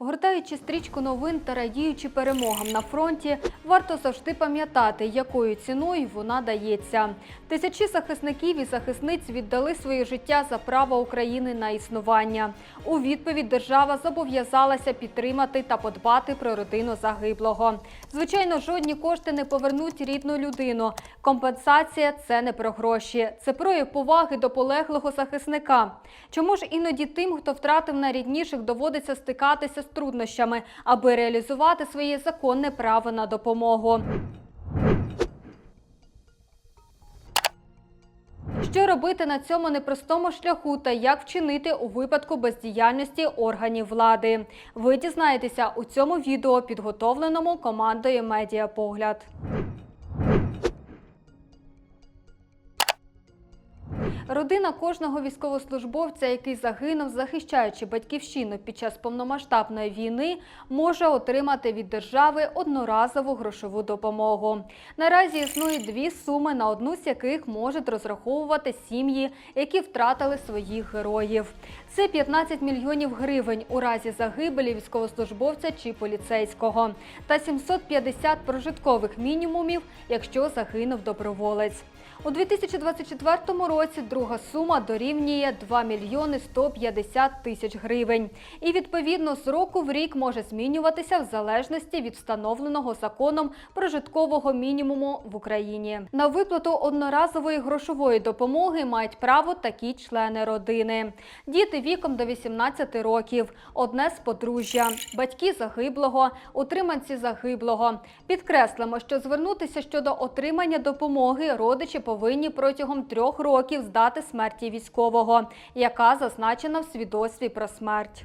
Гортаючи стрічку новин та радіючи перемогам на фронті, варто завжди пам'ятати, якою ціною вона дається. Тисячі захисників і захисниць віддали своє життя за право України на існування. У відповідь держава зобов'язалася підтримати та подбати про родину загиблого. Звичайно, жодні кошти не повернуть рідну людину. Компенсація це не про гроші, це прояв поваги до полеглого захисника. Чому ж іноді тим, хто втратив найрідніших, доводиться стикатися з труднощами, аби реалізувати своє законне право на допомогу? Що робити на цьому непростому шляху та як вчинити у випадку бездіяльності органів влади? Ви дізнаєтеся у цьому відео, підготовленому командою Медіапогляд. Родина кожного військовослужбовця, який загинув, захищаючи батьківщину під час повномасштабної війни, може отримати від держави одноразову грошову допомогу. Наразі існує дві суми, на одну з яких можуть розраховувати сім'ї, які втратили своїх героїв. Це 15 мільйонів гривень у разі загибелі військовослужбовця чи поліцейського, та 750 прожиткових мінімумів, якщо загинув доброволець. У 2024 році друга сума дорівнює 2 мільйони 150 тисяч гривень. І відповідно з року в рік може змінюватися в залежності від встановленого законом прожиткового мінімуму в Україні. На виплату одноразової грошової допомоги мають право такі члени родини: діти віком до 18 років, одне з подружжя, батьки загиблого, утриманці загиблого. Підкреслимо, що звернутися щодо отримання допомоги родичі повинні протягом трьох років з дати смерті військового, яка зазначена в свідоцтві про смерть.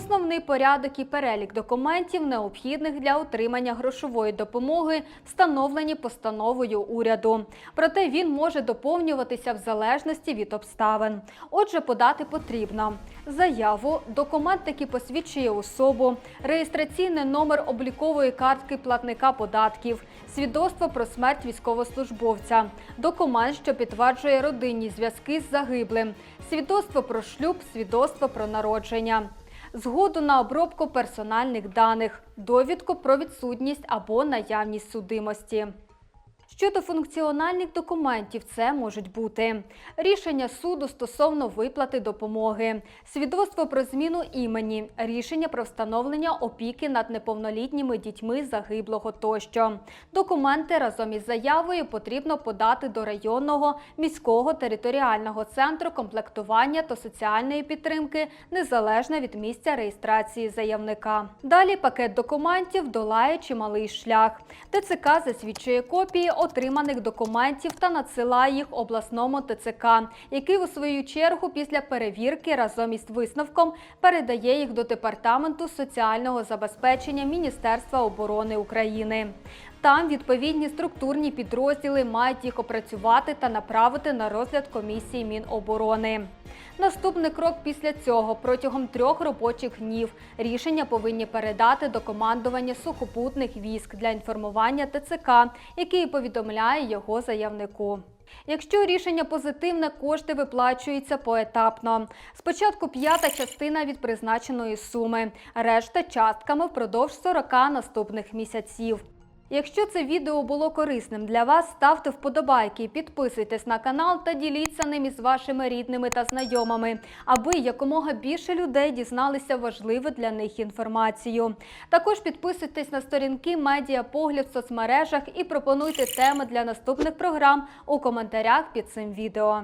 Основний порядок і перелік документів, необхідних для отримання грошової допомоги, встановлені постановою уряду. Проте він може доповнюватися в залежності від обставин. Отже, подати потрібно заяву, документ, який посвідчує особу, реєстраційний номер облікової картки платника податків, свідоцтво про смерть військовослужбовця, документ, що підтверджує родинні зв'язки з загиблим, свідоцтво про шлюб, свідоцтво про народження згоду на обробку персональних даних, довідку про відсутність або наявність судимості. Щодо функціональних документів, це можуть бути рішення суду стосовно виплати допомоги, свідоцтво про зміну імені, рішення про встановлення опіки над неповнолітніми дітьми загиблого тощо. Документи разом із заявою потрібно подати до районного міського територіального центру комплектування та соціальної підтримки незалежно від місця реєстрації заявника. Далі пакет документів долає чималий шлях. ТЦК засвідчує копії отриманих документів та надсилає їх обласному ТЦК, який у свою чергу після перевірки разом із висновком передає їх до департаменту соціального забезпечення Міністерства оборони України. Там відповідні структурні підрозділи мають їх опрацювати та направити на розгляд комісії Міноборони. Наступний крок після цього протягом трьох робочих днів рішення повинні передати до командування сухопутних військ для інформування ТЦК, який повідомляє його заявнику. Якщо рішення позитивне, кошти виплачуються поетапно. Спочатку п'ята частина від призначеної суми, решта частками впродовж 40 наступних місяців. Якщо це відео було корисним для вас, ставте вподобайки, підписуйтесь на канал та діліться ним із вашими рідними та знайомими, аби якомога більше людей дізналися важливу для них інформацію. Також підписуйтесь на сторінки Медіапогляд в соцмережах і пропонуйте теми для наступних програм у коментарях під цим відео.